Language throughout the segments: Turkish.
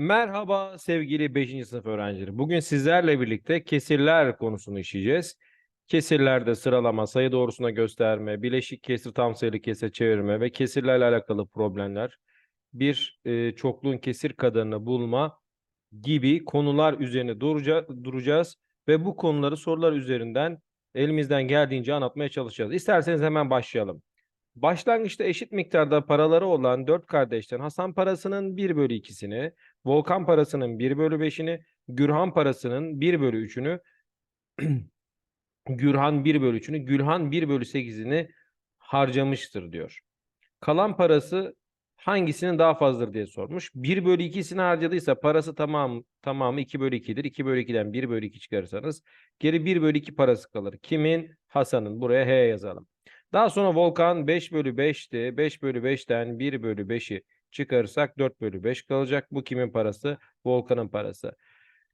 Merhaba sevgili 5. sınıf öğrencileri. Bugün sizlerle birlikte kesirler konusunu işleyeceğiz. Kesirlerde sıralama, sayı doğrusuna gösterme, bileşik kesir tam sayılı kesir çevirme ve kesirlerle alakalı problemler, bir e, çokluğun kesir kadarını bulma gibi konular üzerine duraca- duracağız ve bu konuları sorular üzerinden elimizden geldiğince anlatmaya çalışacağız. İsterseniz hemen başlayalım. Başlangıçta eşit miktarda paraları olan dört kardeşten Hasan parasının 1 bölü 2'sini, Volkan parasının 1 bölü 5'ini, Gürhan parasının 1 bölü 3'ünü, Gürhan 1 bölü 3'ünü, Gülhan 1 bölü 8'ini harcamıştır diyor. Kalan parası hangisinin daha fazladır diye sormuş. 1 bölü 2'sini harcadıysa parası tamam tamamı 2 bölü 2'dir. 2 bölü 2'den 1 bölü 2 çıkarırsanız geri 1 bölü 2 parası kalır. Kimin? Hasan'ın. Buraya H yazalım. Daha sonra Volkan 5 bölü 5'ti. 5 bölü 5'ten 1 bölü 5'i çıkarırsak 4 bölü 5 kalacak. Bu kimin parası? Volkan'ın parası.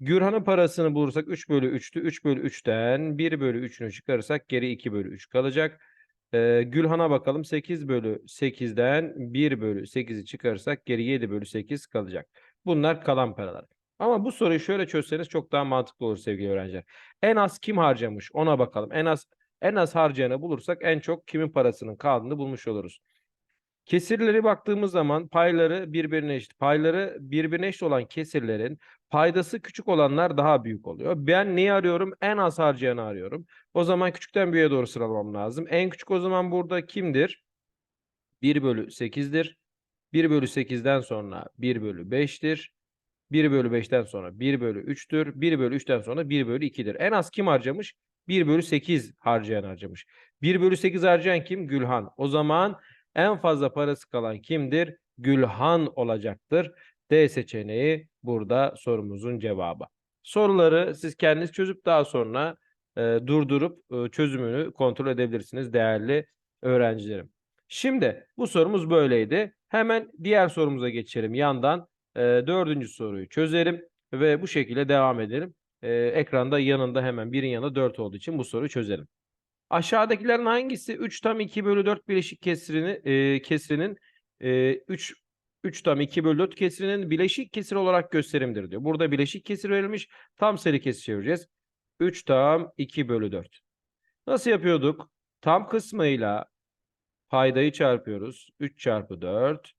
Gürhan'ın parasını bulursak 3 bölü 3'tü. 3 bölü 3'ten 1 bölü 3'ünü çıkarırsak geri 2 bölü 3 kalacak. Ee, Gülhan'a bakalım 8 bölü 8'den 1 bölü 8'i çıkarırsak geri 7 bölü 8 kalacak. Bunlar kalan paralar. Ama bu soruyu şöyle çözseniz çok daha mantıklı olur sevgili öğrenciler. En az kim harcamış ona bakalım. En az en az harcayanı bulursak en çok kimin parasının kaldığını bulmuş oluruz. Kesirleri baktığımız zaman payları birbirine eşit. Payları birbirine eşit olan kesirlerin paydası küçük olanlar daha büyük oluyor. Ben neyi arıyorum? En az harcayanı arıyorum. O zaman küçükten büyüğe doğru sıralamam lazım. En küçük o zaman burada kimdir? 1 bölü 8'dir. 1 bölü 8'den sonra 1 bölü 5'tir. 1 bölü 5'ten sonra 1 bölü 3'tür. 1 bölü 3'ten sonra 1 bölü 2'dir. En az kim harcamış? 1 bölü 8 harcayan harcamış. 1 bölü 8 harcayan kim? Gülhan. O zaman en fazla parası kalan kimdir? Gülhan olacaktır. D seçeneği burada sorumuzun cevabı. Soruları siz kendiniz çözüp daha sonra e, durdurup e, çözümünü kontrol edebilirsiniz değerli öğrencilerim. Şimdi bu sorumuz böyleydi. Hemen diğer sorumuza geçelim. Yandan e, dördüncü soruyu çözerim ve bu şekilde devam edelim. E, ekranda yanında hemen birin yanında 4 olduğu için bu soruyu çözelim. Aşağıdakilerin hangisi 3 tam 2 bölü 4 bileşik kesrini, e, kesrinin e, 3 3 tam 2 bölü 4 kesrinin bileşik kesir olarak gösterimdir diyor. Burada bileşik kesir verilmiş. Tam sayılı kesir çevireceğiz. 3 tam 2 bölü 4. Nasıl yapıyorduk? Tam kısmıyla paydayı çarpıyoruz. 3 çarpı 4.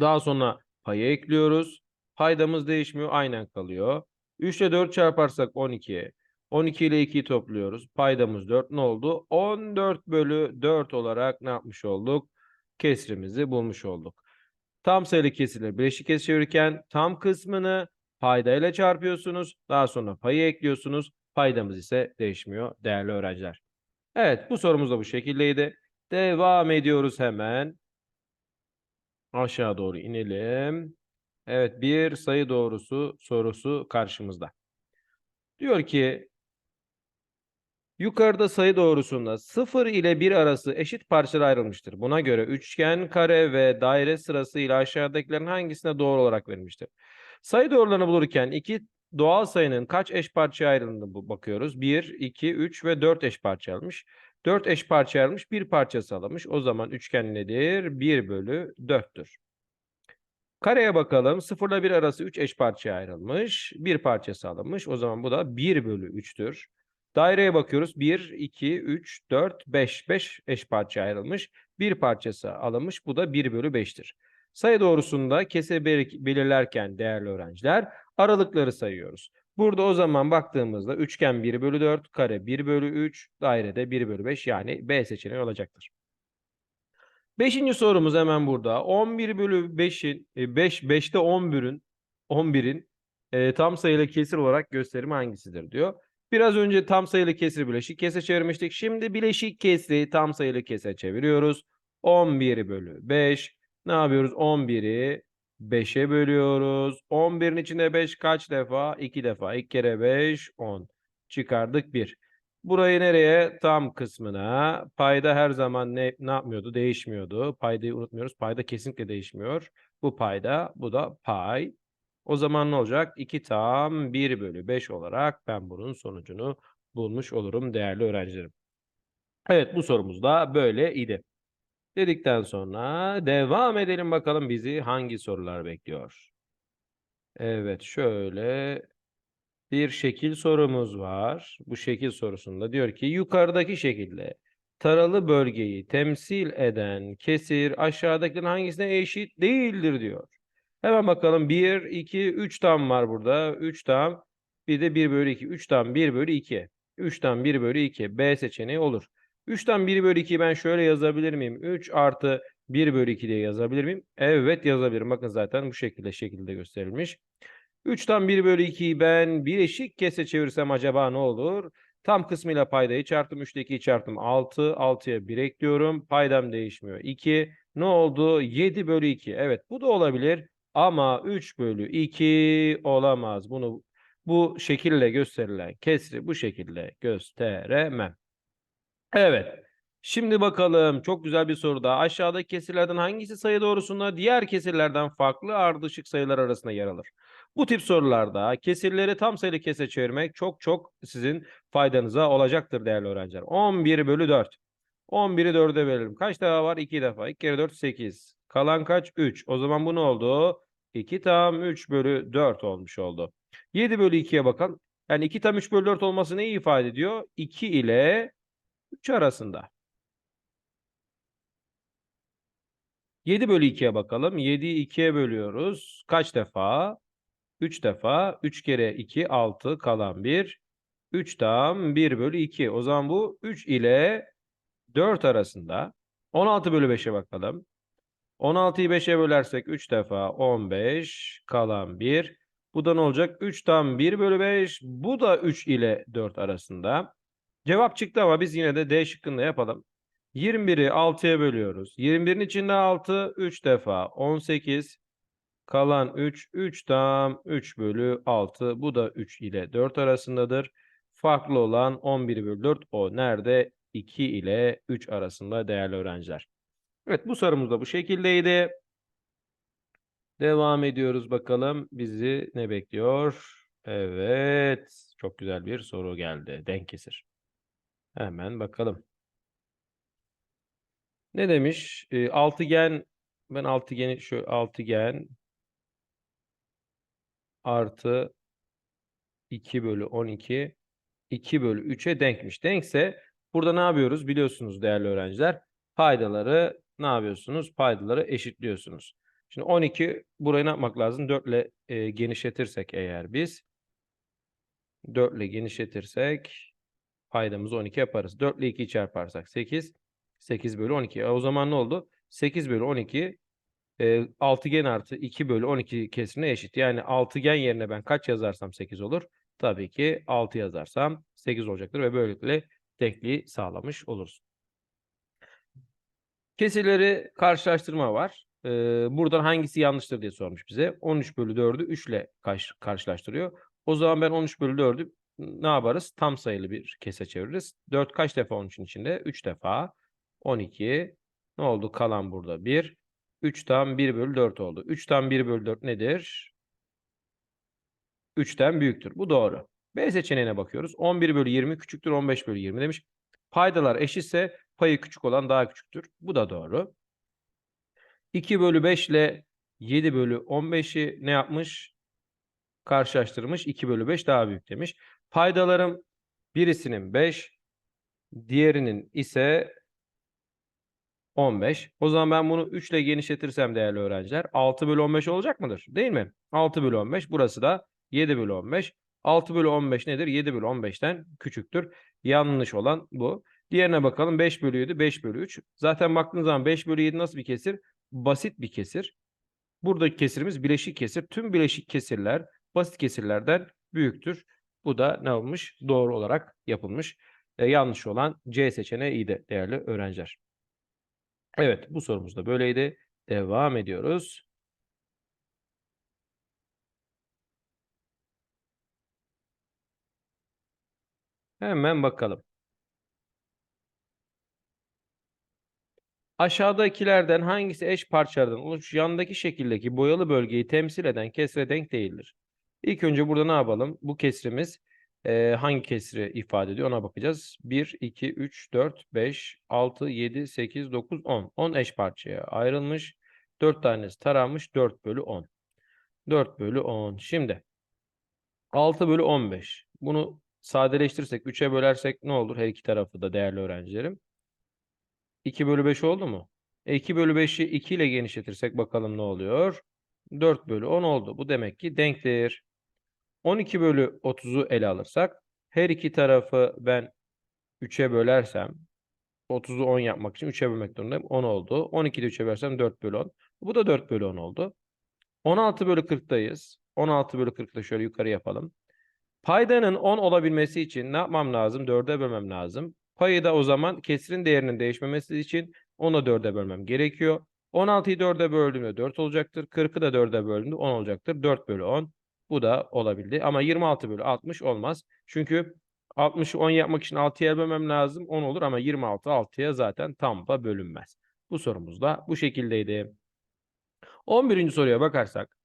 Daha sonra payı ekliyoruz. Paydamız değişmiyor. Aynen kalıyor. 3 ile 4 çarparsak 12. 12 ile 2'yi topluyoruz. Paydamız 4 ne oldu? 14 bölü 4 olarak ne yapmış olduk? Kesrimizi bulmuş olduk. Tam sayılı kesirleri bileşik kesir çevirirken tam kısmını paydayla çarpıyorsunuz. Daha sonra payı ekliyorsunuz. Paydamız ise değişmiyor değerli öğrenciler. Evet bu sorumuz da bu şekildeydi. Devam ediyoruz hemen. Aşağı doğru inelim. Evet bir sayı doğrusu sorusu karşımızda. Diyor ki yukarıda sayı doğrusunda 0 ile 1 arası eşit parçalara ayrılmıştır. Buna göre üçgen, kare ve daire sırasıyla aşağıdakilerin hangisine doğru olarak verilmiştir? Sayı doğrularını bulurken iki doğal sayının kaç eş parçaya ayrıldığını bakıyoruz. 1, 2, 3 ve 4 eş parça almış. 4 eş parça ayrılmış, bir parçası alınmış. O zaman üçgen nedir? 1 bölü 4'tür. Kareye bakalım. 0 ile 1 arası 3 eş parçaya ayrılmış. Bir parçası alınmış. O zaman bu da 1 bölü 3'tür. Daireye bakıyoruz. 1, 2, 3, 4, 5. 5 eş parçaya ayrılmış. Bir parçası alınmış. Bu da 1 bölü 5'tir. Sayı doğrusunda kese belir- belirlerken değerli öğrenciler aralıkları sayıyoruz. Burada o zaman baktığımızda üçgen 1 bölü 4, kare 1 bölü 3, dairede 1 bölü 5 yani B seçeneği olacaktır. Beşinci sorumuz hemen burada. 11 bölü 5'in, 5, 5'te 11'in, 11'in e, tam sayılı kesir olarak gösterimi hangisidir diyor. Biraz önce tam sayılı kesir bileşik kesir çevirmiştik. Şimdi bileşik kesri tam sayılı kesir çeviriyoruz. 11 bölü 5. Ne yapıyoruz? 11'i 5'e bölüyoruz. 11'in içinde 5 kaç defa? 2 defa. 2 kere 5, 10. Çıkardık 1. Burayı nereye? Tam kısmına. Payda her zaman ne, ne yapmıyordu? Değişmiyordu. Paydayı unutmuyoruz. Payda kesinlikle değişmiyor. Bu payda, bu da pay. O zaman ne olacak? 2 tam 1 bölü 5 olarak ben bunun sonucunu bulmuş olurum değerli öğrencilerim. Evet bu sorumuz da böyle idi. Dedikten sonra devam edelim bakalım bizi hangi sorular bekliyor. Evet, şöyle bir şekil sorumuz var. Bu şekil sorusunda diyor ki yukarıdaki şekilde taralı bölgeyi temsil eden kesir aşağıdakilerin hangisine eşit değildir diyor. Hemen bakalım 1, 2, 3 tam var burada. 3 tam. Bir de 1 bölü 2. 3 tam 1 bölü 2. 3 tam 1 bölü 2. B seçeneği olur. 3'ten 1 bölü 2'yi ben şöyle yazabilir miyim? 3 artı 1 bölü 2 diye yazabilir miyim? Evet yazabilirim. Bakın zaten bu şekilde şekilde gösterilmiş. 3'ten 1 bölü 2'yi ben bir eşik kese çevirsem acaba ne olur? Tam kısmıyla paydayı çarptım. 3'te 2'yi çarptım 6. 6'ya 1 ekliyorum. Paydam değişmiyor. 2. Ne oldu? 7 bölü 2. Evet bu da olabilir. Ama 3 bölü 2 olamaz. Bunu bu şekilde gösterilen kesri bu şekilde gösteremem. Evet. Şimdi bakalım çok güzel bir soru daha. Aşağıdaki kesirlerden hangisi sayı doğrusunda diğer kesirlerden farklı ardışık sayılar arasında yer alır? Bu tip sorularda kesirleri tam sayılı kese çevirmek çok çok sizin faydanıza olacaktır değerli öğrenciler. 11 bölü 4. 11'i 4'e bölelim. Kaç defa var? 2 defa. 2 kere 4 8. Kalan kaç? 3. O zaman bu ne oldu? 2 tam 3 bölü 4 olmuş oldu. 7 bölü 2'ye bakalım. Yani 2 tam 3 bölü 4 olması neyi ifade ediyor? 2 ile 3 arasında. 7 bölü 2'ye bakalım. 7'yi 2'ye bölüyoruz. Kaç defa? 3 defa. 3 kere 2 6 kalan 1. 3 tam 1 bölü 2. O zaman bu 3 ile 4 arasında. 16 bölü 5'e bakalım. 16'yı 5'e bölersek 3 defa 15 kalan 1. Bu da ne olacak? 3 tam 1 bölü 5. Bu da 3 ile 4 arasında. Cevap çıktı ama biz yine de D şıkkında yapalım. 21'i 6'ya bölüyoruz. 21'in içinde 6 3 defa 18 kalan 3 3 tam 3 bölü 6 bu da 3 ile 4 arasındadır. Farklı olan 11 bölü 4 o nerede? 2 ile 3 arasında değerli öğrenciler. Evet bu sorumuz da bu şekildeydi. Devam ediyoruz bakalım bizi ne bekliyor? Evet çok güzel bir soru geldi. Denk kesir. Hemen bakalım. Ne demiş? E, altıgen ben altıgeni şu altıgen artı 2 bölü 12 2 bölü 3'e denkmiş. Denkse burada ne yapıyoruz biliyorsunuz değerli öğrenciler. Paydaları ne yapıyorsunuz? Paydaları eşitliyorsunuz. Şimdi 12 burayı ne yapmak lazım? 4 ile e, genişletirsek eğer biz 4 ile genişletirsek paydamızı 12 yaparız. 4 ile 2'yi çarparsak 8 8 bölü 12. E, o zaman ne oldu? 8 bölü 12 e, altıgen artı 2 bölü 12 kesirine eşit. Yani altıgen yerine ben kaç yazarsam 8 olur. Tabii ki 6 yazarsam 8 olacaktır ve böylelikle denkliği sağlamış oluruz. Kesirleri karşılaştırma var. Ee, buradan hangisi yanlıştır diye sormuş bize. 13 bölü 4'ü 3 ile karşı, karşılaştırıyor. O zaman ben 13 bölü 4'ü ne yaparız? Tam sayılı bir kese çeviririz. 4 kaç defa 13'ün içinde? 3 defa. 12. Ne oldu? Kalan burada 1. 3'ten 1 bölü 4 oldu. 3'ten 1 bölü 4 nedir? 3'ten büyüktür. Bu doğru. B seçeneğine bakıyoruz. 11 bölü 20 küçüktür 15 bölü 20 demiş. Paydalar eşitse payı küçük olan daha küçüktür. Bu da doğru. 2 bölü 5 ile 7 bölü 15'i ne yapmış? Karşılaştırmış. 2 bölü 5 daha büyük demiş. Paydalarım birisinin 5, diğerinin ise 15. O zaman ben bunu 3 ile genişletirsem değerli öğrenciler 6 bölü 15 olacak mıdır? Değil mi? 6 bölü 15. Burası da 7 bölü 15. 6 bölü 15 nedir? 7 bölü 15'ten küçüktür. Yanlış olan bu. Diğerine bakalım. 5 bölü 7, 5 bölü 3. Zaten baktığınız zaman 5 bölü 7 nasıl bir kesir? Basit bir kesir. Buradaki kesirimiz bileşik kesir. Tüm bileşik kesirler basit kesirlerden büyüktür. Bu da ne olmuş? Doğru olarak yapılmış. E, yanlış olan C seçeneği iyi de değerli öğrenciler. Evet bu sorumuz da böyleydi. Devam ediyoruz. Hemen bakalım. Aşağıdakilerden hangisi eş parçalardan oluşmuş yandaki şekildeki boyalı bölgeyi temsil eden kesre denk değildir? İlk önce burada ne yapalım? Bu kesrimiz e, hangi kesri ifade ediyor ona bakacağız. 1, 2, 3, 4, 5, 6, 7, 8, 9, 10. 10 eş parçaya ayrılmış. 4 tanesi taranmış 4 bölü 10. 4 bölü 10. Şimdi 6 bölü 15. Bunu sadeleştirirsek 3'e bölersek ne olur? Her iki tarafı da değerli öğrencilerim. 2 bölü 5 oldu mu? E 2 bölü 5'i 2 ile genişletirsek bakalım ne oluyor? 4 bölü 10 oldu. Bu demek ki denktir. 12 bölü 30'u ele alırsak her iki tarafı ben 3'e bölersem 30'u 10 yapmak için 3'e bölmek zorundayım. 10 oldu. 12'yi de 3'e bölersem 4 bölü 10. Bu da 4 bölü 10 oldu. 16 bölü 40'tayız. 16 bölü 40'da şöyle yukarı yapalım. Paydanın 10 olabilmesi için ne yapmam lazım? 4'e bölmem lazım. Payı da o zaman kesirin değerinin değişmemesi için onu 4'e bölmem gerekiyor. 16'yı 4'e böldüğümde 4 olacaktır. 40'ı da 4'e böldüğümde 10 olacaktır. 4 bölü 10. Bu da olabildi. Ama 26 bölü 60 olmaz. Çünkü 60'ı 10 yapmak için 6'ya bölmem lazım. 10 olur ama 26 6'ya zaten tam da bölünmez. Bu sorumuz da bu şekildeydi. 11. soruya bakarsak.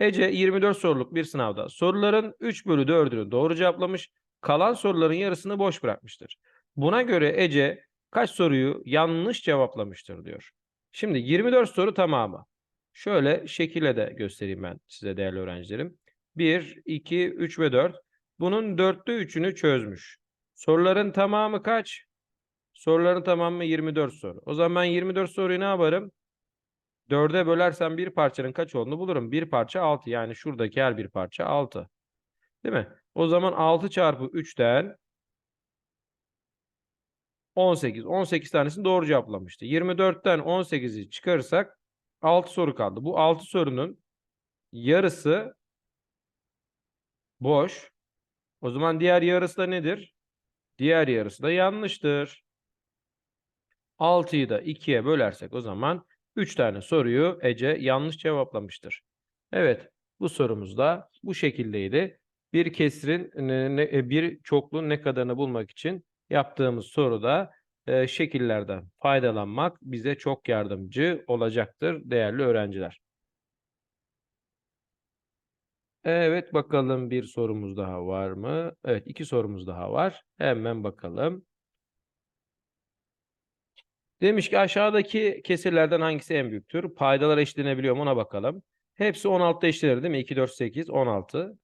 Ece 24 soruluk bir sınavda soruların 3 bölü 4'ünü doğru cevaplamış, kalan soruların yarısını boş bırakmıştır. Buna göre Ece kaç soruyu yanlış cevaplamıştır diyor. Şimdi 24 soru tamamı. Şöyle şekilde de göstereyim ben size değerli öğrencilerim. 1, 2, 3 ve 4. Bunun 4'te 3'ünü çözmüş. Soruların tamamı kaç? Soruların tamamı 24 soru. O zaman ben 24 soruyu ne yaparım? 4'e bölersem bir parçanın kaç olduğunu bulurum. Bir parça 6 yani şuradaki her bir parça 6. Değil mi? O zaman 6 çarpı 3'ten 18. 18 tanesini doğru cevaplamıştı. 24'ten 18'i çıkarırsak 6 soru kaldı. Bu 6 sorunun yarısı boş. O zaman diğer yarısı da nedir? Diğer yarısı da yanlıştır. 6'yı da 2'ye bölersek o zaman 3 tane soruyu Ece yanlış cevaplamıştır. Evet, bu sorumuz da bu şekildeydi. Bir kesirin ne- bir çokluğun ne kadarını bulmak için yaptığımız soruda e, şekillerden faydalanmak bize çok yardımcı olacaktır değerli öğrenciler. Evet bakalım bir sorumuz daha var mı? Evet iki sorumuz daha var. Hemen bakalım. Demiş ki aşağıdaki kesirlerden hangisi en büyüktür? Paydalar eşitlenebiliyor mu ona bakalım. Hepsi 16'da eşitlenir değil mi? 2, 4, 8, 16.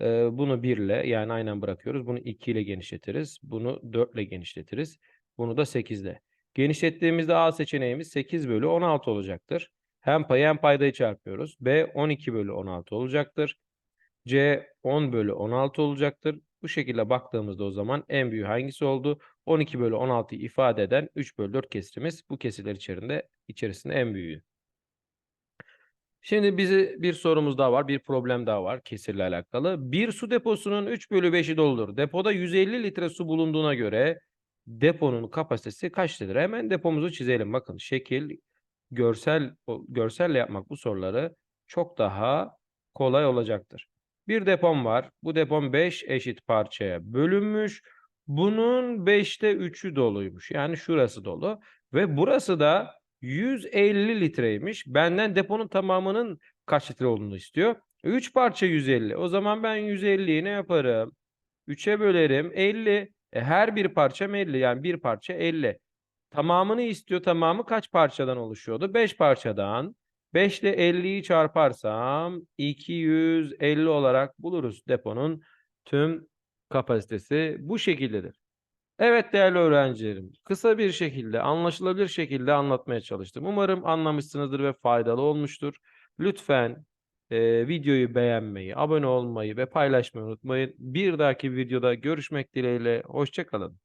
Ee, bunu 1 ile yani aynen bırakıyoruz. Bunu 2 ile genişletiriz. Bunu 4 ile genişletiriz. Bunu da 8 ile. Genişlettiğimizde A seçeneğimiz 8 bölü 16 olacaktır. Hem payı hem paydayı çarpıyoruz. B 12 bölü 16 olacaktır. C 10 bölü 16 olacaktır. Bu şekilde baktığımızda o zaman en büyüğü hangisi oldu? 12 bölü 16'yı ifade eden 3 bölü 4 kesirimiz bu kesirler içerisinde, içerisinde en büyüğü. Şimdi bizi bir sorumuz daha var, bir problem daha var kesirle alakalı. Bir su deposunun 3 bölü 5'i doludur. Depoda 150 litre su bulunduğuna göre deponun kapasitesi kaç litre? Hemen depomuzu çizelim. Bakın şekil, görsel, görselle yapmak bu soruları çok daha kolay olacaktır. Bir depom var. Bu depom 5 eşit parçaya bölünmüş. Bunun 5'te 3'ü doluymuş. Yani şurası dolu. Ve burası da 150 litreymiş. Benden deponun tamamının kaç litre olduğunu istiyor. 3 parça 150. O zaman ben 150'yi ne yaparım? 3'e bölerim. 50. E her bir parçam 50. Yani bir parça 50. Tamamını istiyor. Tamamı kaç parçadan oluşuyordu? 5 parçadan. 5 ile 50'yi çarparsam 250 olarak buluruz deponun tüm kapasitesi bu şekildedir. Evet değerli öğrencilerim, kısa bir şekilde, anlaşılabilir şekilde anlatmaya çalıştım. Umarım anlamışsınızdır ve faydalı olmuştur. Lütfen e, videoyu beğenmeyi, abone olmayı ve paylaşmayı unutmayın. Bir dahaki videoda görüşmek dileğiyle, hoşçakalın.